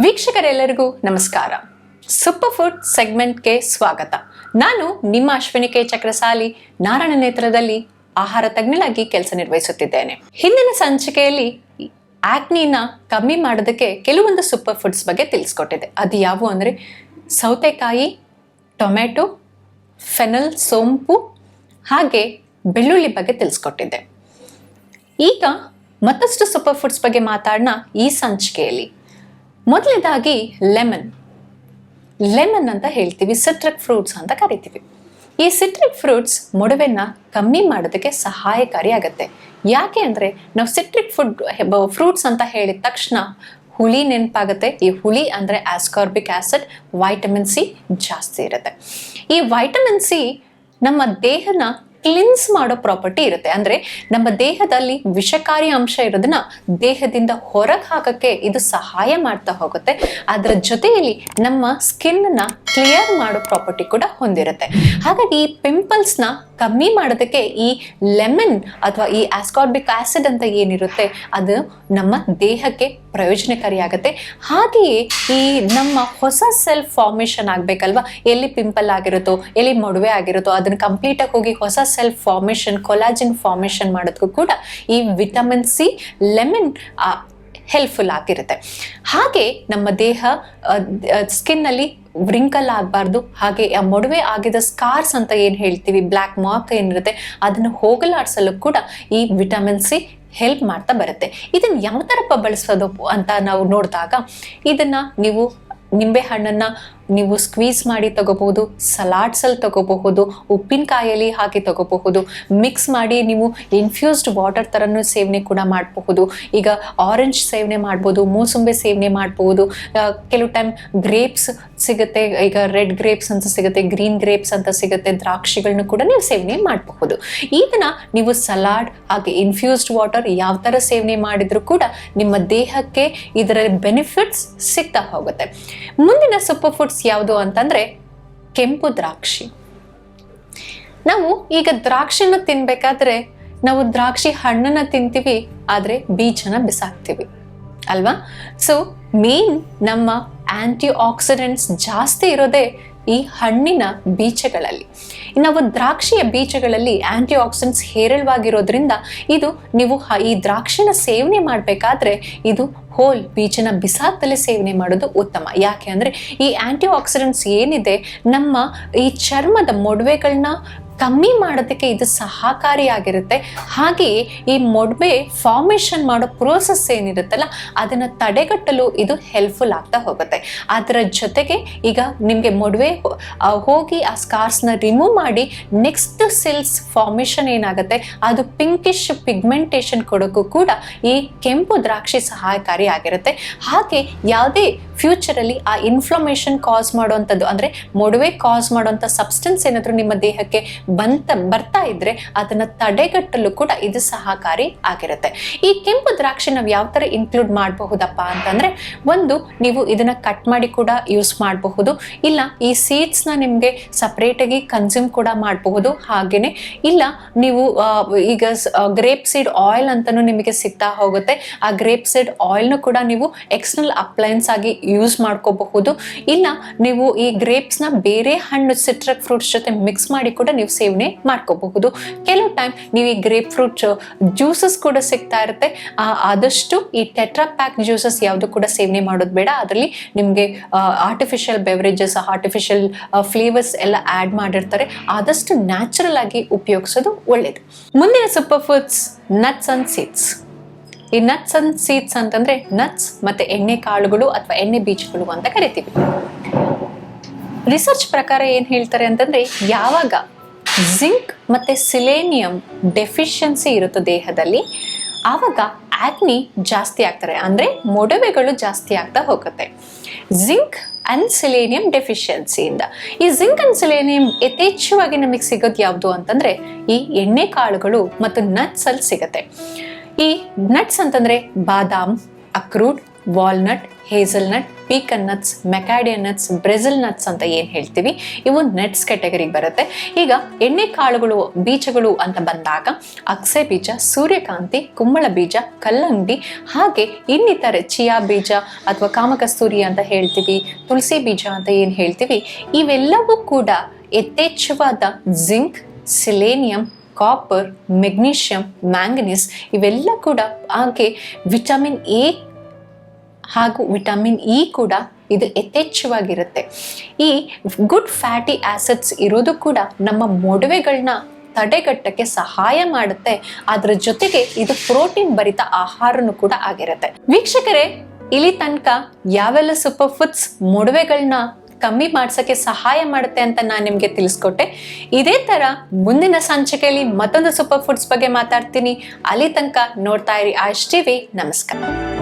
ವೀಕ್ಷಕರೆಲ್ಲರಿಗೂ ನಮಸ್ಕಾರ. Super food ಸೆಗ್ಮೆಂಟ್ಗೆ ಸ್ವಾಗತ. ನಾನು ನಿಮ್ಮ ಅಶ್ವಿನಿ ಕೆ ಚಕ್ರಸಾಲಿ, ನಾರಾಯಣ ನೇತ್ರದಲ್ಲಿ ಆಹಾರ ತಜ್ಞಳಾಗಿ ಕೆಲಸ ನಿರ್ವಹಿಸುತ್ತಿದ್ದೇನೆ. ಹಿಂದಿನ ಸಂಚಿಕೆಯಲ್ಲಿ ಆಕ್ನಿನ ಕಮ್ಮಿ ಮಾಡೋದಕ್ಕೆ ಕೆಲವೊಂದು ಸೂಪರ್ ಫುಡ್ಸ್ ಬಗ್ಗೆ ತಿಳಿಸ್ಕೊಟ್ಟಿದೆ ಅದು ಯಾವುವು ಅಂದರೆ ಸೌತೆಕಾಯಿ ಟೊಮೆಟೊ ಫೆನಲ್, ಸೋಂಪು, ಹಾಗೆ ಬೆಳ್ಳುಳ್ಳಿ ಬಗ್ಗೆ ತಿಳಿಸ್ಕೊಟ್ಟಿದ್ದೆ. ಈಗ ಮತ್ತಷ್ಟು ಸೂಪರ್ ಫುಡ್ಸ್ ಬಗ್ಗೆ ಮಾತಾಡೋಣ ಈ ಸಂಚಿಕೆಯಲ್ಲಿ. ಮೊದಲನೇದಾಗಿ ಲೆಮನ್ ಲೆಮನ್ ಅಂತ ಹೇಳ್ತೀವಿ ಸಿಟ್ರಿಕ್ ಫ್ರೂಟ್ಸ್ ಅಂತ ಕರಿತೀವಿ. ಈ ಸಿಟ್ರಿಕ್ ಫ್ರೂಟ್ಸ್ ಮೊಡವೆನ ಕಮ್ಮಿ ಮಾಡೋದಕ್ಕೆ ಸಹಾಯಕಾರಿ ಆಗುತ್ತೆ. ಯಾಕೆ ಅಂದರೆ ನಾವು ಸಿಟ್ರಿಕ್ ಫುಡ್ ಫ್ರೂಟ್ಸ್ ಅಂತ ಹೇಳಿದ ತಕ್ಷಣ ಹುಳಿ ನೆನಪಾಗುತ್ತೆ. ಈ ಹುಳಿ ಅಂದರೆ ಆಸ್ಕಾರ್ಬಿಕ್ ಆ್ಯಸಿಡ್ ವೈಟಮಿನ್ ಸಿ ಜಾಸ್ತಿ ಇರುತ್ತೆ. ಈ ವೈಟಮಿನ್ ಸಿ ನಮ್ಮ ದೇಹನ ಕ್ಲಿನ್ಸ್ ಮಾಡೋ ಪ್ರಾಪರ್ಟಿ ಇರುತ್ತೆ. ಅಂದ್ರೆ ನಮ್ಮ ದೇಹದಲ್ಲಿ ವಿಷಕಾರಿ ಅಂಶ ಇರೋದನ್ನ ದೇಹದಿಂದ ಹೊರಗೆ ಹಾಕಕ್ಕೆ ಇದು ಸಹಾಯ ಮಾಡ್ತಾ ಹೋಗುತ್ತೆ. ಅದರ ಜೊತೆಯಲ್ಲಿ ನಮ್ಮ ಸ್ಕಿನ್ನ ಕ್ಲಿಯರ್ ಮಾಡೋ ಪ್ರಾಪರ್ಟಿ ಕೂಡ ಹೊಂದಿರುತ್ತೆ. ಹಾಗಾಗಿ ಈ ಪಿಂಪಲ್ಸ್ನ ಕಮ್ಮಿ ಮಾಡೋದಕ್ಕೆ ಈ ಲೆಮನ್ ಅಥವಾ ಈ ಆಸ್ಕಾರ್ಬಿಕ್ ಆಸಿಡ್ ಅಂತ ಏನಿರುತ್ತೆ, ಅದು ನಮ್ಮ ದೇಹಕ್ಕೆ ಪ್ರಯೋಜನಕಾರಿಯಾಗುತ್ತೆ. ಹಾಗೆಯೇ ಈ ನಮ್ಮ ಹೊಸ ಸೆಲ್ ಫಾರ್ಮೇಷನ್ ಆಗಬೇಕಲ್ವಾ? ಎಲ್ಲಿ ಪಿಂಪಲ್ ಆಗಿರುತ್ತೋ, ಎಲ್ಲಿ ಮೊಡವೆ ಆಗಿರುತ್ತೋ, ಅದನ್ನು ಕಂಪ್ಲೀಟಾಗಿ ಹೋಗಿ ಹೊಸ ಸೆಲ್ ಫಾರ್ಮೇಷನ್ ಕೊಲಾಜಿನ್ ಫಾರ್ಮೇಷನ್ ಮಾಡೋದಕ್ಕೂ ಕೂಡ ಈ ವಿಟಮಿನ್ ಸಿ ಲೆಮನ್ ಹೆಲ್ಪ್ಫುಲ್ ಆಗಿರುತ್ತೆ. ಹಾಗೆ ನಮ್ಮ ದೇಹ ಸ್ಕಿನ್ನಲ್ಲಿ ವ್ರಿಂಕಲ್ ಆಗಬಾರ್ದು, ಹಾಗೆ ಆ ಮೊಡವೆ ಆಗಿದ ಸ್ಕಾರ್ಸ್ ಅಂತ ಏನು ಹೇಳ್ತೀವಿ ಬ್ಲ್ಯಾಕ್ ಮಾರ್ಕ್ ಏನಿರುತ್ತೆ, ಅದನ್ನು ಹೋಗಲಾಡಿಸಲು ಕೂಡ ಈ ವಿಟಮಿನ್ ಸಿ ಹೆಲ್ಪ್ ಮಾಡ್ತಾ ಬರುತ್ತೆ. ಇದನ್ನು ಯಾವ ಥರಪ್ಪ ಬಳಸೋದು ಅಂತ ನಾವು ನೋಡಿದಾಗ, ಇದನ್ನು ನೀವು ನಿಂಬೆ ಹಣ್ಣನ್ನ ನೀವು ಸ್ಕ್ವೀಸ್ ಮಾಡಿ ತಗೋಬಹುದು ಸಲಾಡ್ಸಲ್ಲಿ ತಗೋಬಹುದು, ಉಪ್ಪಿನಕಾಯಲ್ಲಿ ಹಾಕಿ ತಗೋಬಹುದು ಮಿಕ್ಸ್ ಮಾಡಿ ನೀವು ಇನ್ಫ್ಯೂಸ್ಡ್ ವಾಟರ್ ಥರನೂ ಸೇವನೆ ಕೂಡ ಮಾಡಬಹುದು. ಈಗ ಆರೆಂಜ್ ಸೇವನೆ ಮಾಡ್ಬೋದು, ಮೂಸುಂಬೆ ಸೇವನೆ ಮಾಡಬಹುದು ಕೆಲವು ಟೈಮ್ ಗ್ರೇಪ್ಸ್ ಸಿಗುತ್ತೆ, ಈಗ ರೆಡ್ ಗ್ರೇಪ್ಸ್ ಅಂತ ಸಿಗುತ್ತೆ ಗ್ರೀನ್ ಗ್ರೇಪ್ಸ್ ಅಂತ ಸಿಗುತ್ತೆ ದ್ರಾಕ್ಷಿಗಳನ್ನು ಕೂಡ ನೀವು ಸೇವನೆ ಮಾಡಬಹುದು. ಇದನ್ನ ನೀವು ಸಲಾಡ್ ಹಾಗೆ ಇನ್ಫ್ಯೂಸ್ಡ್ ವಾಟರ್ ಯಾವ ಥರ ಸೇವನೆ ಮಾಡಿದರೂ ಕೂಡ ನಿಮ್ಮ ದೇಹಕ್ಕೆ ಇದರ ಬೆನಿಫಿಟ್ಸ್ ಸಿಗ್ತಾ ಹೋಗುತ್ತೆ. ಮುಂದಿನ ಸೂಪರ್ ಫುಡ್ಸ್ ಯಾವುದು ಅಂತಂದ್ರೆ ಕೆಂಪು ದ್ರಾಕ್ಷಿ. ನಾವು ಈಗ ದ್ರಾಕ್ಷಿನ ತಿನ್ಬೇಕಾದ್ರೆ ನಾವು ದ್ರಾಕ್ಷಿ ಹಣ್ಣನ್ನ ತಿಂತೀವಿ, ಆದ್ರೆ ಬೀಜನ ಬಿಸಾಕ್ತೀವಿ. ಅಲ್ವಾ? ಸೊ ಮೇನ್ ನಮ್ಮ ಆಂಟಿ ಆಕ್ಸಿಡೆಂಟ್ಸ್ ಜಾಸ್ತಿ ಇರೋದೇ ಈ ಹಣ್ಣಿನ ಬೀಜಗಳಲ್ಲಿ. ನಾವು ದ್ರಾಕ್ಷಿಯ ಬೀಜಗಳಲ್ಲಿ ಆಂಟಿ ಆಕ್ಸಿಡೆಂಟ್ಸ್ ಹೇರಳವಾಗಿರೋದ್ರಿಂದ ಇದು ನೀವು ಈ ದ್ರಾಕ್ಷಿನ ಸೇವನೆ ಮಾಡಬೇಕಾದ್ರೆ ಇದು ಹೋಲ್ ಬೀಜನ ಬಿಸಾಕ್ದಲ್ಲೇ ಸೇವನೆ ಮಾಡೋದು ಉತ್ತಮ. ಯಾಕೆ ಅಂದರೆ ಈ ಆಂಟಿ ಆಕ್ಸಿಡೆಂಟ್ಸ್ ಏನಿದೆ, ನಮ್ಮ ಈ ಚರ್ಮದ ಮೊಡವೆಗಳನ್ನ ಕಮ್ಮಿ ಮಾಡೋದಕ್ಕೆ ಇದು ಸಹಕಾರಿಯಾಗಿರುತ್ತೆ. ಹಾಗೆಯೇ ಈ ಮೊಡವೆ ಫಾರ್ಮೇಷನ್ ಮಾಡೋ ಪ್ರೋಸೆಸ್ ಏನಿರುತ್ತಲ್ಲ, ಅದನ್ನು ತಡೆಗಟ್ಟಲು ಇದು ಹೆಲ್ಪ್ಫುಲ್ ಆಗ್ತಾ ಹೋಗುತ್ತೆ. ಅದರ ಜೊತೆಗೆ ಈಗ ನಿಮಗೆ ಮೊಡವೆ ಹೋಗಿ ಆ ಸ್ಕಾರ್ಸ್ನ ರಿಮೂವ್ ಮಾಡಿ ನೆಕ್ಸ್ಟ್ ಸೆಲ್ಸ್ ಫಾರ್ಮೇಷನ್ ಏನಾಗುತ್ತೆ, ಅದು ಪಿಂಕಿಶ್ ಪಿಗ್ಮೆಂಟೇಷನ್ ಕೊಡೋಕ್ಕೂ ಕೂಡ ಈ ಕೆಂಪು ದ್ರಾಕ್ಷಿ ಸಹಾಯಕಾರಿ ಆಗಿರುತ್ತೆ ಹಾಗೆ ಯಾವುದೇ ಫ್ಯೂಚರಲ್ಲಿ ಆ ಇನ್ಫ್ಲಮೇಷನ್ ಕಾಸ್ ಮಾಡುವಂಥದ್ದು, ಅಂದರೆ ಮೊಡವೆ ಕಾಸ್ ಮಾಡುವಂಥ ಸಬ್ಸ್ಟೆನ್ಸ್ ಏನಾದರೂ ನಿಮ್ಮ ದೇಹಕ್ಕೆ ಬಂತ, ಬರ್ತಾ ಇದ್ರೆ ಅದನ್ನು ತಡೆಗಟ್ಟಲು ಕೂಡ ಇದು ಸಹಕಾರಿ ಆಗಿರುತ್ತೆ. ಈ ಕೆಂಪು ದ್ರಾಕ್ಷಿ ನಾವು ಯಾವ ಥರ ಇನ್ಕ್ಲೂಡ್ ಮಾಡಬಹುದಪ್ಪ ಅಂತಂದರೆ, ಒಂದು ನೀವು ಇದನ್ನು ಕಟ್ ಮಾಡಿ ಕೂಡ ಯೂಸ್ ಮಾಡಬಹುದು, ಇಲ್ಲ ಈ ಸೀಡ್ಸ್ನ ನಿಮಗೆ ಸಪ್ರೇಟಾಗಿ ಕನ್ಸ್ಯೂಮ್ ಕೂಡ ಮಾಡಬಹುದು ಹಾಗೆಯೇ ಇಲ್ಲ ನೀವು ಈಗ ಗ್ರೇಪ್ ಸೀಡ್ ಆಯಿಲ್ ಅಂತಲೂ ನಿಮಗೆ ಸಿಗ್ತಾ ಹೋಗುತ್ತೆ, ಆ ಗ್ರೇಪ್ ಸೀಡ್ ಆಯಿಲ್ನು ಕೂಡ ನೀವು ಎಕ್ಸ್ಟರ್ನಲ್ ಅಪ್ಲಯನ್ಸ್ ಆಗಿ ಯೂಸ್ ಮಾಡ್ಕೋಬಹುದು. ಇಲ್ಲ, ನೀವು ಈ ಗ್ರೇಪ್ಸ್ನ ಬೇರೆ ಹಣ್ಣು ಸಿಟ್ರಕ್ ಫ್ರೂಟ್ಸ್ ಜೊತೆ ಮಿಕ್ಸ್ ಮಾಡಿ ಕೂಡ ನೀವು ಸೇವನೆ ಮಾಡ್ಕೋಬಹುದು. ಕೆಲವು ಟೈಮ್ ನೀವು ಈ ಗ್ರೇಪ್ ಫ್ರೂಟ್ ಜ್ಯೂಸಸ್ ಕೂಡ ಸಿಗ್ತಾ ಇರುತ್ತೆ. ಆದಷ್ಟು ಈ ಟೆಟ್ರಾ ಪ್ಯಾಕ್ ಜ್ಯೂಸಸ್ ಯಾವುದು ಕೂಡ ಸೇವನೆ ಮಾಡೋದು ಬೇಡ. ಅದರಲ್ಲಿ ನಿಮಗೆ ಆರ್ಟಿಫಿಷಿಯಲ್ ಬೆವರೇಜಸ್ ಆರ್ಟಿಫಿಷಿಯಲ್ ಫ್ಲೇವರ್ಸ್ ಎಲ್ಲ ಆ್ಯಡ್ ಮಾಡಿರ್ತಾರೆ. ಆದಷ್ಟು ನ್ಯಾಚುರಲ್ ಆಗಿ ಉಪಯೋಗಿಸೋದು ಒಳ್ಳೆಯದು ಮುಂದಿನ super foods nuts and seeds ಈ ನಟ್ಸ್ ಅಂಡ್ ಸೀಡ್ಸ್ ಅಂತಂದ್ರೆ ನಟ್ಸ್ ಮತ್ತೆ ಎಣ್ಣೆ ಕಾಳುಗಳು ಅಥವಾ ಎಣ್ಣೆ ಬೀಜಗಳು ಅಂತ ಕರಿತೀವಿ. ರಿಸರ್ಚ್ ಪ್ರಕಾರ ಏನು ಹೇಳ್ತಾರೆ ಅಂತಂದ್ರೆ ಯಾವಾಗ ಜಿಂಕ್ ಮತ್ತೆ ಸಿಲೇನಿಯಂ ಡೆಫಿಷಿಯನ್ಸಿ ಇರುತ್ತೆ ದೇಹದಲ್ಲಿ, ಆವಾಗ ಆಕ್ನಿ ಜಾಸ್ತಿ ಆಗ್ತಾರೆ. ಅಂದ್ರೆ ಮೊಡವೆಗಳು ಜಾಸ್ತಿ ಆಗ್ತಾ ಹೋಗುತ್ತೆ. ಜಿಂಕ್ ಅಂಡ್ ಸಿಲೇನಿಯಂ ಡೆಫಿಷಿಯನ್ಸಿಯಿಂದ ಈ ಜಿಂಕ್ ಅಂಡ್ ಸಿಲೇನಿಯಂ ಯಥೇಚ್ಛವಾಗಿ ನಮಗೆ ಸಿಗೋದು ಯಾವುದು ಅಂತಂದ್ರೆ ಈ ಎಣ್ಣೆ ಕಾಳುಗಳು ಮತ್ತು ನಟ್ಸ್ ಅಲ್ಲಿ ಸಿಗುತ್ತೆ. ಈ ನಟ್ಸ್ ಅಂತಂದ್ರೆ ಬಾದಾಮ್ ಅಕ್ರೂಟ್ walnut hazelnut pecan nuts macadamia nuts Brazil nuts ಅಂತ ಏನು ಹೇಳ್ತೀವಿ, ಇವು ನಟ್ಸ್ ಕ್ಯಾಟಗರಿಗೆ ಬರುತ್ತೆ. ಈಗ ಎಣ್ಣೆ ಕಾಳುಗಳು, ಬೀಜಗಳು ಅಂತ ಬಂದಾಗ ಅಕ್ಸೆ ಬೀಜ, ಸೂರ್ಯಕಾಂತಿ, ಕುಂಬಳ ಬೀಜ, ಕಲ್ಲಂಗಡಿ, ಹಾಗೆ ಇನ್ನಿತರ ಚಿಯಾ ಬೀಜ ಅಥವಾ ಕಾಮಕಸ್ತೂರಿ ಅಂತ ಹೇಳ್ತೀವಿ, ತುಳಸಿ ಬೀಜ ಅಂತ ಏನು ಹೇಳ್ತೀವಿ, ಇವೆಲ್ಲವೂ ಕೂಡ ಯಥೇಚ್ಛವಾದ zinc selenium copper magnesium manganese ಇವೆಲ್ಲ ಕೂಡ ಹಾಗೆ ವಿಟಮಿನ್ ಎ ಹಾಗೂ ವಿಟಮಿನ್ ಇ ಕೂಡ ಇದು ಯಥೇಚ್ಛವಾಗಿರುತ್ತೆ. ಈ ಗುಡ್ ಫ್ಯಾಟಿ ಆಸಿಡ್ಸ್ ಇರೋದು ಕೂಡ ನಮ್ಮ ಮೊಡವೆಗಳನ್ನ ತಡೆಗಟ್ಟಕ್ಕೆ ಸಹಾಯ ಮಾಡುತ್ತೆ. ಅದರ ಜೊತೆಗೆ ಇದು ಪ್ರೋಟೀನ್ ಭರಿತ ಆಹಾರನೂ ಕೂಡ ಆಗಿರುತ್ತೆ. ವೀಕ್ಷಕರೇ, ಇಲ್ಲಿ ತನಕ ಯಾವೆಲ್ಲ ಸೂಪರ್ ಫುಡ್ಸ್ ಮೊಡವೆಗಳನ್ನ ಕಮ್ಮಿ ಮಾಡ್ಸೋಕ್ಕೆ ಸಹಾಯ ಮಾಡುತ್ತೆ ಅಂತ ನಾನು ನಿಮಗೆ ತಿಳಿಸ್ಕೊಟ್ಟೆ. ಇದೇ ಥರ ಮುಂದಿನ ಸಂಚಿಕೆಯಲ್ಲಿ ಮತ್ತೊಂದು ಸೂಪರ್ ಫುಡ್ಸ್ ಬಗ್ಗೆ ಮಾತಾಡ್ತೀನಿ. ಅಲ್ಲಿ ತನಕ ನೋಡ್ತಾ ಇರಿ. ಆಶ್ ಟಿವಿ ನಮಸ್ಕಾರ.